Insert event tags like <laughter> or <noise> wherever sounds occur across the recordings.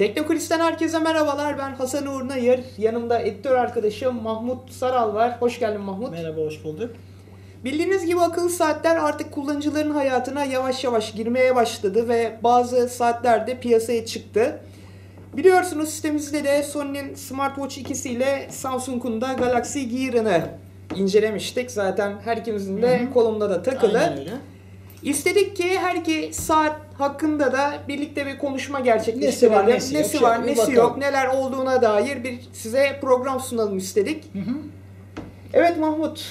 Teknokulis'ten herkese merhabalar. Ben Hasan Uğur Nayır. Yanımda editör arkadaşım Mahmut Saral var. Hoş geldin Mahmut. Merhaba, hoş bulduk. Bildiğiniz gibi akıllı saatler artık kullanıcıların hayatına yavaş yavaş girmeye başladı ve bazı saatler de piyasaya çıktı. Biliyorsunuz sitemizde de Sony'nin Smartwatch 2'si ile Samsung'un da Galaxy Gear'ını incelemiştik. Zaten herkesin de Hı hı. kolumda da takılı. Aynen öyle. İstedik ki her iki saat hakkında da birlikte bir konuşma Nesi gerçekleştirelim. var, nesi yok, var, şöyle bir nesi yok, neler olduğuna dair bir size program sunalım istedik. Hı hı. Evet Mahmut,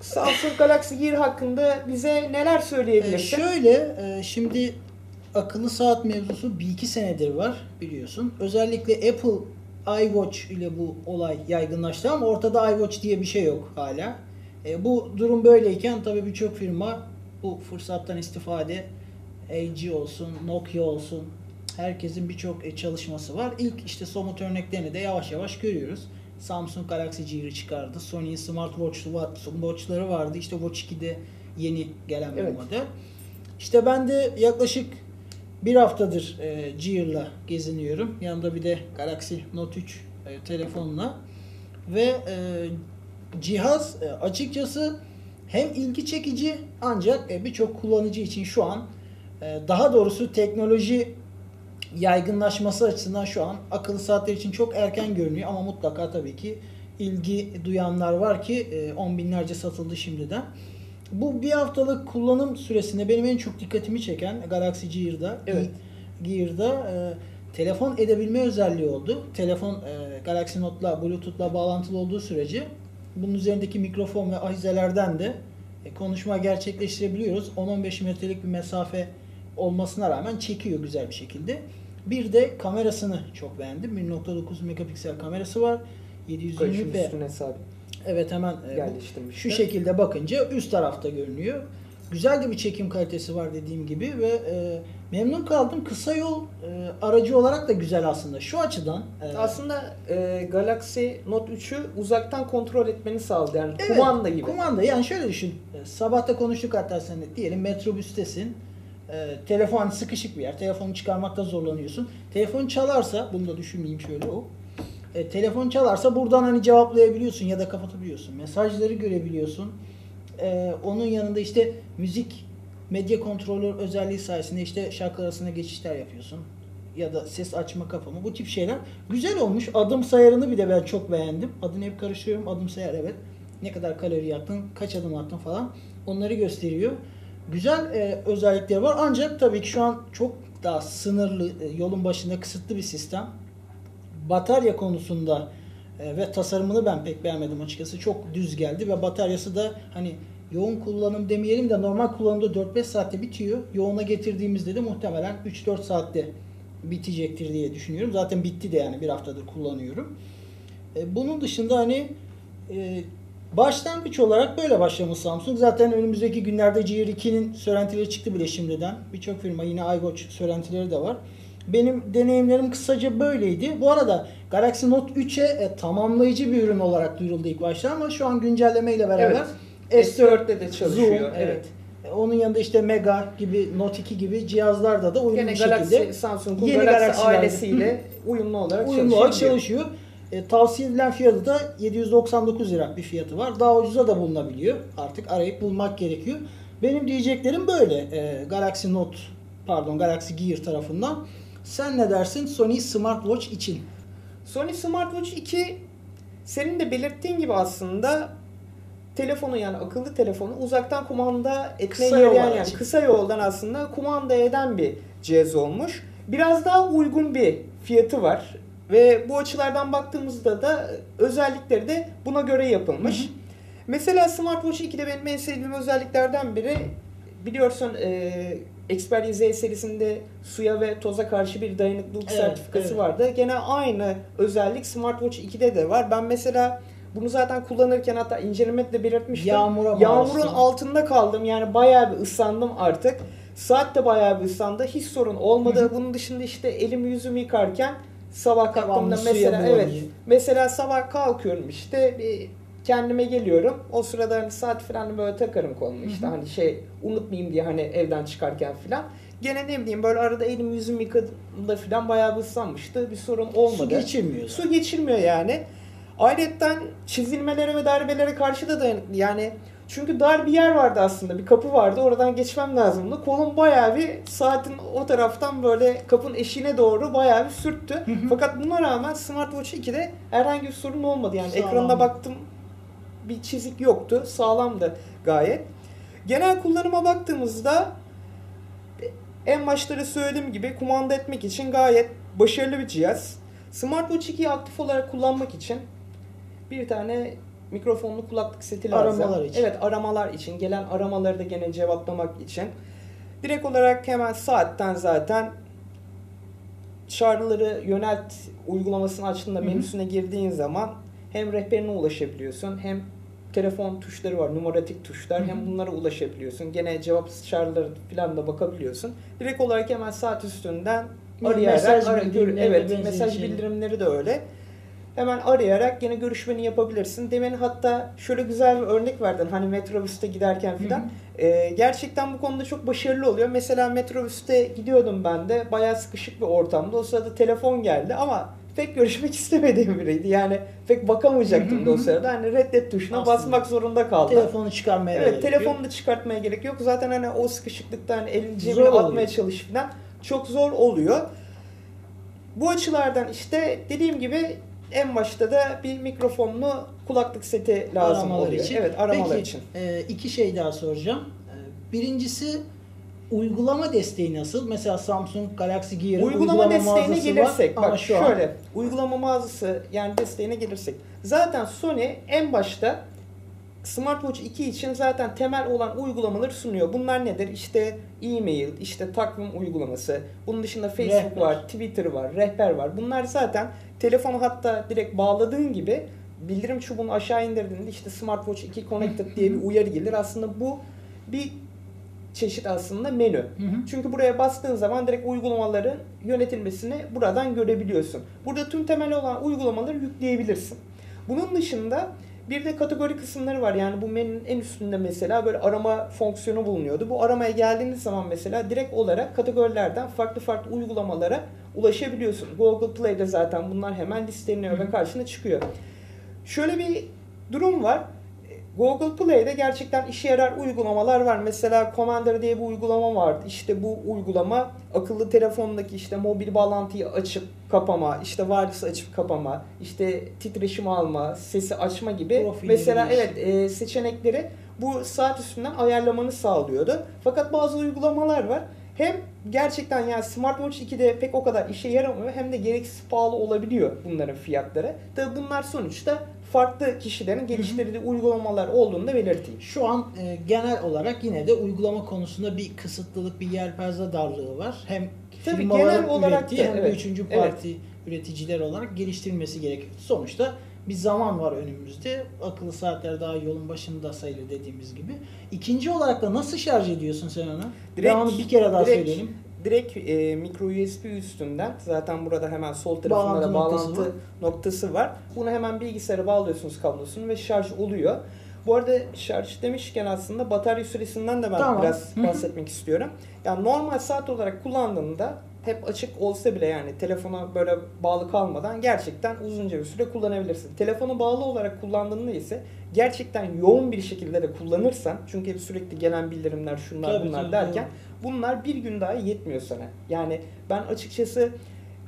Samsung Galaxy Gear hakkında bize neler Ee, söyleyebilirsin? şöyle, e, şimdi akıllı saat mevzusu bir iki senedir var biliyorsun. Özellikle Apple iWatch ile bu olay yaygınlaştı ama ortada iWatch diye bir şey yok hala. E, bu durum böyleyken tabii birçok firma bu fırsattan istifade LG olsun, Nokia olsun herkesin birçok e, çalışması var. İlk işte somut örneklerini de yavaş yavaş görüyoruz. Samsung Galaxy Gear'ı çıkardı. Sony'in Smartwatch'lu var- Watch'ları vardı. İşte Watch 2'de yeni gelen bir Evet. model. İşte ben de yaklaşık bir haftadır e, Gear'la geziniyorum. Yanında bir de Galaxy Note 3 e, telefonla. Ve e, cihaz e, açıkçası hem ilgi çekici ancak e, birçok kullanıcı için şu an e, daha doğrusu teknoloji yaygınlaşması açısından şu an akıllı saatler için çok erken görünüyor ama mutlaka tabii ki ilgi duyanlar var ki e, on binlerce satıldı şimdiden. Bu bir haftalık kullanım süresinde benim en çok dikkatimi çeken Galaxy Gear'da Evet. Gear'da e, telefon edebilme özelliği oldu. Telefon e, Galaxy Note'la Bluetooth'la bağlantılı olduğu sürece bunun üzerindeki mikrofon ve ahizelerden de e, konuşma gerçekleştirebiliyoruz. 10-15 metrelik bir mesafe olmasına rağmen çekiyor güzel bir şekilde. Bir de kamerasını çok beğendim. 1.9 megapiksel kamerası var. 720 Kaşın p üstüne sabit Evet hemen e, bu- şu şekilde bakınca üst tarafta görünüyor. Güzel de bir çekim kalitesi var dediğim gibi ve e, memnun kaldım. Kısa yol e, aracı olarak da güzel aslında. Şu açıdan e, Aslında e, Galaxy Note 3'ü uzaktan kontrol etmeni sağladı. Yani evet, kumanda gibi. Kumanda yani şöyle düşün. E, sabahta konuştuk hatta seninle. Diyelim metrobüstesin. E, telefon sıkışık bir yer. Telefonu çıkarmakta zorlanıyorsun. Telefon çalarsa bunu da düşünmeyeyim şöyle o. E, telefon çalarsa buradan hani cevaplayabiliyorsun ya da kapatabiliyorsun. Mesajları görebiliyorsun. E, onun yanında işte müzik medya kontrolör özelliği sayesinde işte şarkı arasında geçişler yapıyorsun. Ya da ses açma kapama bu tip şeyler. Güzel olmuş. Adım sayarını bir de ben çok beğendim. Adını hep karıştırıyorum. Adım sayar evet. Ne kadar kalori yaktın, kaç adım attın falan. Onları gösteriyor. Güzel e, özellikleri var. Ancak tabii ki şu an çok daha sınırlı, e, yolun başında kısıtlı bir sistem batarya konusunda e, ve tasarımını ben pek beğenmedim açıkçası. Çok düz geldi ve bataryası da hani yoğun kullanım demeyelim de normal kullanımda 4-5 saatte bitiyor. Yoğuna getirdiğimizde de muhtemelen 3-4 saatte bitecektir diye düşünüyorum. Zaten bitti de yani bir haftadır kullanıyorum. E, bunun dışında hani e, başlangıç olarak böyle başlamış Samsung. Zaten önümüzdeki günlerde Gear 2'nin söylentileri çıktı bile şimdiden. Birçok firma yine iWatch söylentileri de var. Benim deneyimlerim kısaca böyleydi. Bu arada Galaxy Note 3'e e, tamamlayıcı bir ürün olarak duyuruldu ilk başta ama şu an güncellemeyle beraber Evet. S4 S4'te de çalışıyor. Zoom, evet. evet. Onun yanında işte Mega gibi Note 2 gibi cihazlarda da uyumlu bir Galaxy, şekilde Samsung'un yeni Galaxy Galaxy'lerde- ailesiyle uyumlu olarak uyumlu olarak çalışıyor. çalışıyor. E, tavsiye edilen fiyatı da 799 lira bir fiyatı var. Daha ucuza da bulunabiliyor. Artık arayıp bulmak gerekiyor. Benim diyeceklerim böyle. E, Galaxy Note pardon Galaxy Gear tarafından. Sen ne dersin Sony Smartwatch için? Sony Smartwatch 2 senin de belirttiğin gibi aslında telefonu yani akıllı telefonu uzaktan kumanda etmeye Kısa yarayan yani aracı. kısa yoldan aslında kumanda eden bir cihaz olmuş. Biraz daha uygun bir fiyatı var ve bu açılardan baktığımızda da özellikleri de buna göre yapılmış. Hı hı. Mesela Smartwatch 2'de benim en sevdiğim özelliklerden biri biliyorsun e, Xperia Z serisinde suya ve toza karşı bir dayanıklılık Evet, sertifikası evet. vardı. Gene aynı özellik Smartwatch 2'de de var. Ben mesela bunu zaten kullanırken hatta incelemede de belirtmiştim. Yağmura Yağmurun altında kaldım. Yani bayağı bir ıslandım artık. Saat de bayağı bir ıslandı. Hiç sorun olmadı. Hı hı. Bunun dışında işte elimi yüzümü yıkarken sabah kalktığımda mesela evet mesela sabah kalkıyorum işte bir kendime geliyorum. O sırada hani saat falan böyle takarım koluma işte hani şey unutmayayım diye hani evden çıkarken falan. Gene ne bileyim böyle arada elim yüzüm yıkadığımda falan bayağı bir ıslanmıştı. Bir sorun olmadı. Su geçirmiyor. Su geçirmiyor yani. Ayrıca çizilmelere ve darbelere karşı da dayanıklı. Yani çünkü dar bir yer vardı aslında. Bir kapı vardı. Oradan geçmem lazımdı. Kolum bayağı bir saatin o taraftan böyle kapının eşiğine doğru bayağı bir sürttü. Fakat buna rağmen Smartwatch 2'de herhangi bir sorun olmadı. Yani Sağlam. ekranda baktım bir çizik yoktu. Sağlamdı gayet. Genel kullanıma baktığımızda en başta da söylediğim gibi kumanda etmek için gayet başarılı bir cihaz. Smartwatch 2'yi aktif olarak kullanmak için bir tane mikrofonlu kulaklık seti lazım. Aramalar için. Evet aramalar için. Gelen aramaları da gene cevaplamak için. Direkt olarak hemen saatten zaten çağrıları yönelt uygulamasını açtığında Hı hı. menüsüne girdiğin zaman hem rehberine ulaşabiliyorsun hem telefon tuşları var, numaratik tuşlar. Hı hı. Hem bunlara ulaşabiliyorsun. Gene cevapsız çağrıları falan da bakabiliyorsun. Direkt olarak hemen saat üstünden arayarak mesaj ara- gör- evet mesaj bildirimleri de öyle. Hemen arayarak yine görüşmeni yapabilirsin. Demin hatta şöyle güzel bir örnek verdin. Hani metrobüste giderken filan. Ee, gerçekten bu konuda çok başarılı oluyor. Mesela metrobüste gidiyordum ben de. Bayağı sıkışık bir ortamda. O sırada telefon geldi ama pek görüşmek <laughs> istemediğim biriydi. Yani pek bakamayacaktım da o sırada. Hani reddet tuşuna Aslında. basmak zorunda kaldım. Telefonu çıkarmaya Evet gerek yok. telefonu da çıkartmaya gerek yok. Zaten hani o sıkışıklıkta hani elini Zor cebine oluyor. atmaya çalış falan çok zor oluyor. Bu açılardan işte dediğim gibi en başta da bir mikrofonlu kulaklık seti lazım Aramalar oluyor. için. Evet aramalar Peki, için. e, iki şey daha soracağım. E, birincisi uygulama desteği nasıl? Mesela Samsung Galaxy Gear'ın Uygulama, desteğine mağazası gelirsek var bak şu an şöyle uygulama mağazası yani desteğine gelirsek zaten Sony en başta Smartwatch 2 için zaten temel olan uygulamaları sunuyor. Bunlar nedir? İşte e-mail, işte takvim uygulaması. Bunun dışında Facebook Rehber. var, Twitter var, rehber var. Bunlar zaten telefonu hatta direkt bağladığın gibi bildirim çubuğunu aşağı indirdiğinde işte Smartwatch 2 Connected diye bir uyarı gelir. Aslında bu bir çeşit aslında menü. Hı hı. Çünkü buraya bastığın zaman direkt uygulamaların yönetilmesini buradan görebiliyorsun. Burada tüm temel olan uygulamaları yükleyebilirsin. Bunun dışında bir de kategori kısımları var. Yani bu menünün en üstünde mesela böyle arama fonksiyonu bulunuyordu. Bu aramaya geldiğiniz zaman mesela direkt olarak kategorilerden farklı farklı uygulamalara ulaşabiliyorsun. Google Play'de zaten bunlar hemen listeleniyor ve karşına çıkıyor. Şöyle bir durum var. Google Play'de gerçekten işe yarar uygulamalar var. Mesela Commander diye bir uygulama vardı. İşte bu uygulama akıllı telefondaki işte mobil bağlantıyı açıp kapama, işte wireless açıp kapama, işte titreşim alma, sesi açma gibi Profilleri mesela değişim. evet e, seçenekleri bu saat üstünden ayarlamanı sağlıyordu. Fakat bazı uygulamalar var. Hem gerçekten yani Smartwatch 2'de pek o kadar işe yaramıyor hem de gereksiz pahalı olabiliyor bunların fiyatları. Tabi bunlar sonuçta farklı kişilerin geliştirdiği uygulamalar olduğunu da belirteyim. Şu an e, genel olarak yine de uygulama konusunda bir kısıtlılık, bir yelpaze darlığı var. Hem Tabii genel olarak ürettiği da, hem de evet. üçüncü Evet. parti üreticiler olarak geliştirilmesi gerekiyor. Sonuçta bir zaman var önümüzde. Akıllı saatler daha yolun başında sayılır dediğimiz gibi. İkinci olarak da nasıl şarj ediyorsun sen onu? Direkt- Devamlı bir kere daha direkt- söyleyelim. Direkt e, micro USB üstünden zaten burada hemen sol tarafında Bağlantı da noktası bağlantı var. noktası var. Bunu hemen bilgisayara bağlıyorsunuz kablosunu ve şarj oluyor. Bu arada şarj demişken aslında batarya süresinden de ben Tamam. biraz bahsetmek istiyorum. Yani normal saat olarak kullandığında hep açık olsa bile yani telefona böyle bağlı kalmadan gerçekten uzunca bir süre kullanabilirsin. Telefonu bağlı olarak kullandığında ise gerçekten yoğun bir şekilde de kullanırsan çünkü hep sürekli gelen bildirimler şunlar Tabii, bunlar tabii, derken bunlar bir gün daha yetmiyor sana. Yani ben açıkçası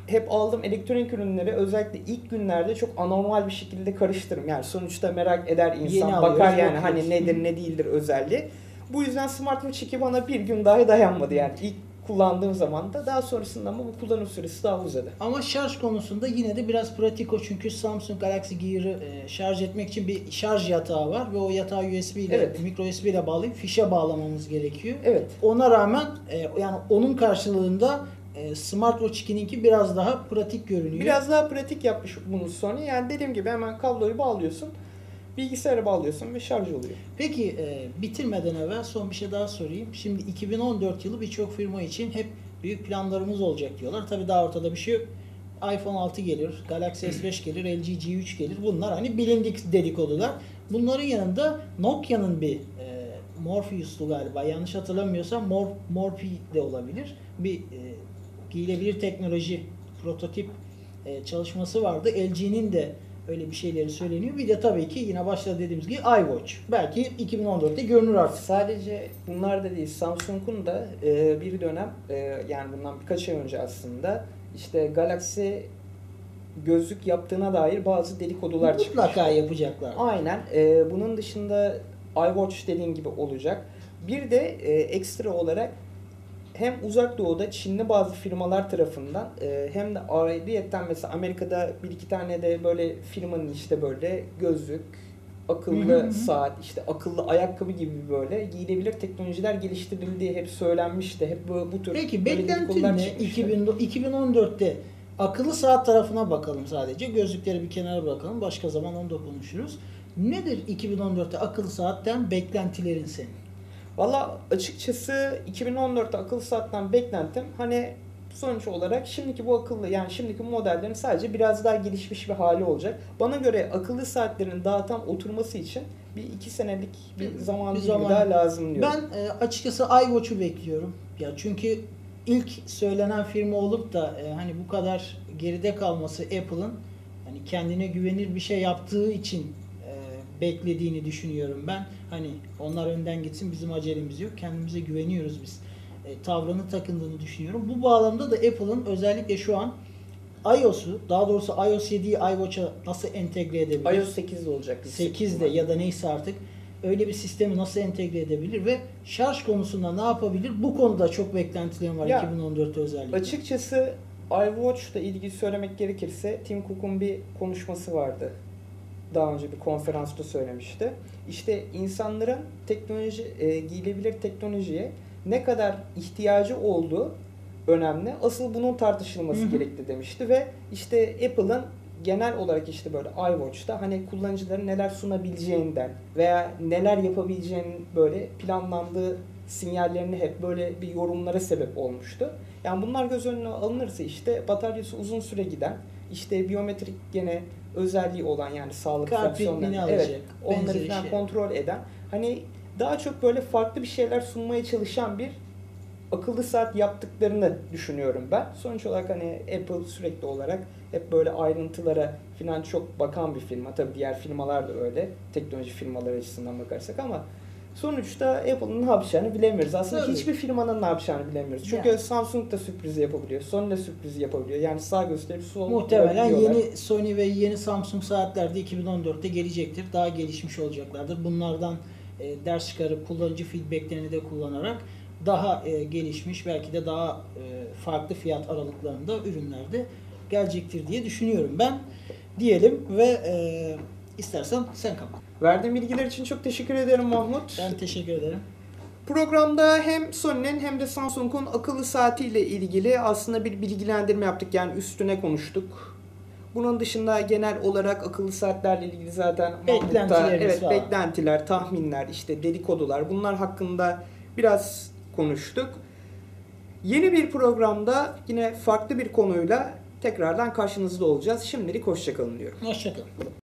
hep aldığım elektronik ürünleri özellikle ilk günlerde çok anormal bir şekilde karıştırırım. Yani sonuçta merak eder insan, Yeni bakar alıyoruz, yani hani bakıyoruz. nedir ne değildir özelliği. Bu yüzden Smartwatch 2 bana bir gün daha dayanmadı yani ilk kullandığım zaman da daha sonrasında ama bu kullanım süresi daha uzadı. Ama şarj konusunda yine de biraz pratik o çünkü Samsung Galaxy Gear'ı e, şarj etmek için bir şarj yatağı var ve o yatağı USB ile, Evet. micro USB ile bağlayıp fişe bağlamamız gerekiyor. Evet. Ona rağmen e, yani onun karşılığında e, Smartwatch 2'ninki biraz daha pratik görünüyor. Biraz daha pratik yapmış bunu Sony. Yani dediğim gibi hemen kabloyu bağlıyorsun, bilgisayara bağlıyorsun ve şarj oluyor. Peki e, bitirmeden evvel son bir şey daha sorayım. Şimdi 2014 yılı birçok firma için hep büyük planlarımız olacak diyorlar. Tabii daha ortada bir şey yok. iPhone 6 gelir, Galaxy S5 <clears throat> gelir, LG G3 gelir. Bunlar hani bilindik dedikodular. Bunların yanında Nokia'nın bir e, Morpheus'tu galiba. Yanlış hatırlamıyorsam Mor, Morphe de olabilir. Bir e, giyilebilir teknoloji prototip e, çalışması vardı. LG'nin de öyle bir şeyleri söyleniyor. Bir de tabii ki yine başta dediğimiz gibi iWatch. Belki 2014'te görünür artık. Sadece bunlar da değil. Samsung'un da e, bir dönem e, yani bundan birkaç ay önce aslında işte Galaxy gözlük yaptığına dair bazı dedikodular çıkmış. Mutlaka yapacaklar. Aynen. E, bunun dışında iWatch dediğin gibi olacak. Bir de e, ekstra olarak hem uzak doğuda Çinli bazı firmalar tarafından e, hem de ayrıyetten mesela Amerika'da bir iki tane de böyle firmanın işte böyle gözlük, akıllı saat, işte akıllı ayakkabı gibi böyle giyilebilir teknolojiler geliştirildiği hep söylenmişti. Hep bu, bu tür Peki beklentin ne? çıkmıştı. 2000 2014'te akıllı saat tarafına bakalım sadece. Gözlükleri bir kenara bırakalım. Başka zaman onu da konuşuruz. Nedir 2014'te akıllı saatten beklentilerin senin? Valla açıkçası 2014'te akıllı saatten beklentim hani sonuç olarak şimdiki bu akıllı yani şimdiki modellerin sadece biraz daha gelişmiş bir hali olacak. Bana göre akıllı saatlerin daha tam oturması için bir iki senelik bir zaman Bir dilimi zaman. daha lazım diyorum. Ben e, açıkçası iWatch'u bekliyorum. Ya çünkü ilk söylenen firma olup da e, hani bu kadar geride kalması Apple'ın hani kendine güvenir bir şey yaptığı için beklediğini düşünüyorum ben. Hani onlar önden gitsin bizim acelemiz yok. Kendimize güveniyoruz biz. E, tavrını takındığını düşünüyorum. Bu bağlamda da Apple'ın özellikle şu an iOS'u daha doğrusu iOS 7'yi iWatch'a nasıl entegre edebilir? iOS 8'de olacak. yüksek 8'de ihtimalle. ya da neyse artık öyle bir sistemi nasıl entegre edebilir ve şarj konusunda ne yapabilir? Bu konuda çok beklentilerim var Ya, 2014'te özellikle. Açıkçası iWatch'la ilgili söylemek gerekirse Tim Cook'un bir konuşması vardı. Daha önce bir konferansta söylemişti. İşte insanların teknoloji, e, giyilebilir teknolojiye ne kadar ihtiyacı olduğu önemli. Asıl bunun tartışılması Hı hı. gerekli demişti ve işte Apple'ın genel olarak işte böyle iWatch'ta hani kullanıcıların neler sunabileceğinden veya neler yapabileceğinin böyle planlandığı sinyallerini hep böyle bir yorumlara sebep olmuştu. Yani bunlar göz önüne alınırsa işte bataryası uzun süre giden, işte biyometrik gene özelliği olan yani sağlık Kalp fonksiyonlarını ritmini evet, alacak, onları falan şey. kontrol eden hani daha çok böyle farklı bir şeyler sunmaya çalışan bir akıllı saat yaptıklarını düşünüyorum ben. Sonuç olarak hani Apple sürekli olarak hep böyle ayrıntılara falan çok bakan bir firma. Tabii diğer firmalar da öyle. Teknoloji firmaları açısından bakarsak ama sonuçta Apple'ın ne yapacağını bilemiyoruz. Aslında Tabii. hiçbir firmanın ne yapacağını bilemiyoruz. Çünkü Yani. Samsung da sürpriz yapabiliyor. Sony de sürpriz yapabiliyor. Yani sağ gösterip sol Muhtemelen yeni Sony ve yeni Samsung saatler de 2014'te gelecektir. Daha gelişmiş olacaklardır. Bunlardan e, ders çıkarıp kullanıcı feedbacklerini de kullanarak daha e, gelişmiş belki de daha e, farklı fiyat aralıklarında ürünler de gelecektir diye düşünüyorum ben. Diyelim ve e, istersen sen kapat. Verdiğin bilgiler için çok teşekkür ederim Mahmut. Ben teşekkür ederim. Programda hem Sony'nin hem de Samsung'un akıllı saatiyle ilgili aslında bir bilgilendirme yaptık. Yani üstüne konuştuk. Bunun dışında genel olarak akıllı saatlerle ilgili zaten Mahmut'ta evet, var. beklentiler, tahminler, işte dedikodular bunlar hakkında biraz konuştuk. Yeni bir programda yine farklı bir konuyla tekrardan karşınızda olacağız. Şimdilik hoşçakalın diyorum. Hoşçakalın.